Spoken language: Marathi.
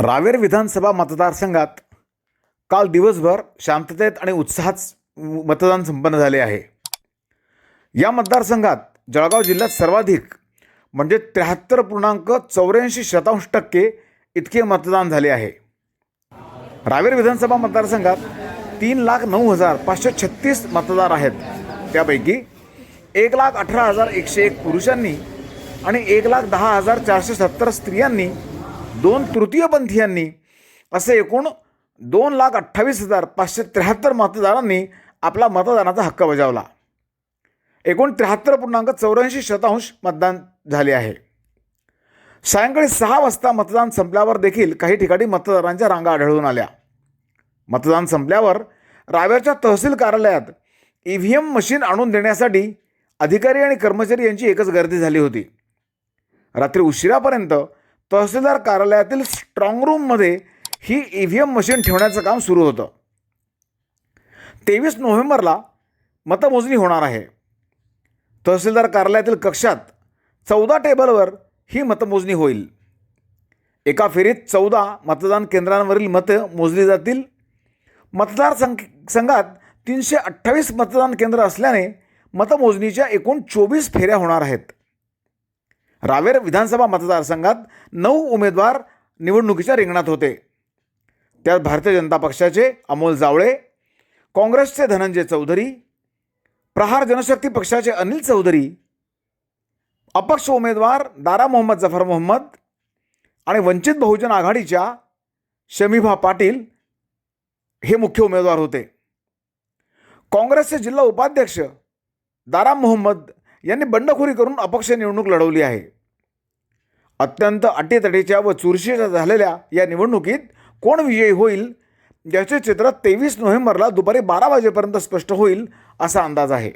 रावेर विधानसभा मतदारसंघात काल दिवसभर शांततेत आणि उत्साहात मतदान संपन्न झाले आहे. या मतदारसंघात जळगाव जिल्ह्यात सर्वाधिक म्हणजे त्र्याहत्तर पूर्णांक चौऱ्याऐंशी शतांश टक्के इतके मतदान झाले आहे. रावेर विधानसभा मतदारसंघात तीन लाख नऊ हजार पाचशे छत्तीस मतदार आहेत. त्यापैकी एक लाख अठरा हजार एकशे एक पुरुषांनी आणि एक लाख दहा हजार चारशे सत्तर स्त्रियांनी दोन तृतीयपंथीयांनी असे एकूण दोन लाख अठ्ठावीस हजार पाचशे त्र्याहत्तर मतदारांनी आपला मतदानाचा हक्क बजावला. एकूण त्र्याहत्तर पूर्णांक चौऱ्याऐंशी शतांश मतदान झाले आहे. सायंकाळी सहा वाजता मतदान संपल्यावर देखील काही ठिकाणी मतदारांच्या रांगा आढळून आल्या. मतदान संपल्यावर रावेरच्या तहसील कार्यालयात ई व्ही एम मशीन आणून देण्यासाठी अधिकारी आणि कर्मचारी यांची एकच गर्दी झाली होती. रात्री उशिरापर्यंत तहसीलदार कार्यालयातील स्ट्रॉंग रूममध्ये ही ई व्ही एम मशीन ठेवण्याचं काम सुरू होतं. तेवीस नोव्हेंबरला मतमोजणी होणार आहे. तहसीलदार कार्यालयातील कक्षात चौदा टेबलवर ही मतमोजणी होईल. एका फेरीत चौदा मतदान केंद्रांवरील मतं मोजली जातील. मतदार संघ संघात तीनशे अठ्ठावीस मतदान केंद्र असल्याने मतमोजणीच्या एकूण चोवीस फेऱ्या होणार आहेत. रावेर विधानसभा मतदारसंघात नऊ उमेदवार निवडणुकीच्या रिंगणात होते. त्यात भारतीय जनता पक्षाचे अमोल जावळे काँग्रेसचे धनंजय चौधरी प्रहार जनशक्ती पक्षाचे अनिल चौधरी अपक्ष उमेदवार दारा मोहम्मद जफर मोहम्मद आणि वंचित बहुजन आघाडीच्या शमीभा पाटील हे मुख्य उमेदवार होते. काँग्रेसचे जिल्हा उपाध्यक्ष दारा मोहम्मद यांनी बंडखोरी करून अपक्ष निवडणूक लढवली आहे. अत्यंत अटीतटीच्या व चुरशीच्या झालेल्या या निवडणुकीत कोण विजयी होईल याचे चित्र तेवीस नोव्हेंबरला दुपारी बारा वाजेपर्यंत स्पष्ट होईल असा अंदाज आहे.